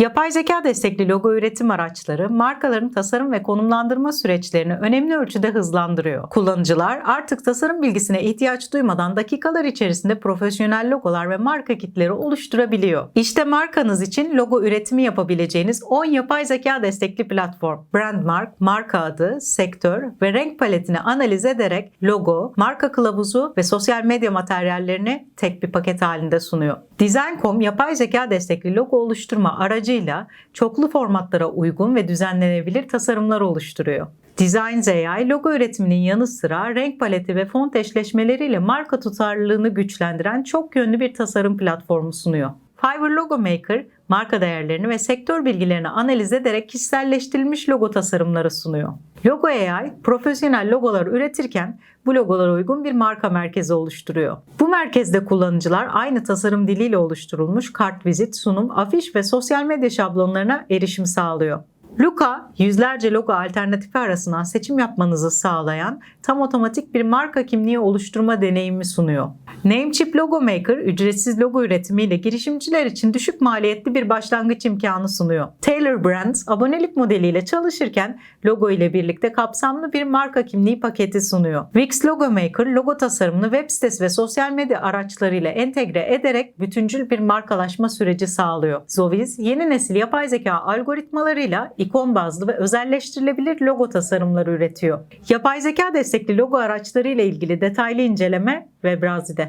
Yapay zeka destekli logo üretim araçları markaların tasarım ve konumlandırma süreçlerini önemli ölçüde hızlandırıyor. Kullanıcılar artık tasarım bilgisine ihtiyaç duymadan dakikalar içerisinde profesyonel logolar ve marka kitleri oluşturabiliyor. İşte markanız için logo üretimi yapabileceğiniz 10 yapay zeka destekli platform. Brandmark, marka adı, sektör ve renk paletini analiz ederek logo, marka kılavuzu ve sosyal medya materyallerini tek bir paket halinde sunuyor. Design.com yapay zeka destekli logo oluşturma aracıyla çoklu formatlara uygun ve düzenlenebilir tasarımlar oluşturuyor. Designs AI logo üretiminin yanı sıra renk paleti ve font eşleşmeleriyle marka tutarlılığını güçlendiren çok yönlü bir tasarım platformu sunuyor. Fiverr Logo Maker marka değerlerini ve sektör bilgilerini analiz ederek kişiselleştirilmiş logo tasarımları sunuyor. Logo AI, profesyonel logolar üretirken bu logolara uygun bir marka merkezi oluşturuyor. Bu merkezde kullanıcılar aynı tasarım diliyle oluşturulmuş kartvizit, sunum, afiş ve sosyal medya şablonlarına erişim sağlıyor. Luca, yüzlerce logo alternatifi arasından seçim yapmanızı sağlayan tam otomatik bir marka kimliği oluşturma deneyimi sunuyor. Namecheap Logo Maker, ücretsiz logo üretimiyle girişimciler için düşük maliyetli bir başlangıç imkanı sunuyor. Taylor Brands, abonelik modeliyle çalışırken logo ile birlikte kapsamlı bir marka kimliği paketi sunuyor. Wix Logo Maker, logo tasarımını web sitesi ve sosyal medya araçlarıyla entegre ederek bütüncül bir markalaşma süreci sağlıyor. Zoviz, yeni nesil yapay zeka algoritmalarıyla ikon bazlı ve özelleştirilebilir logo tasarımları üretiyor. Yapay zeka destekli logo araçları ile ilgili detaylı inceleme Webrazi'de.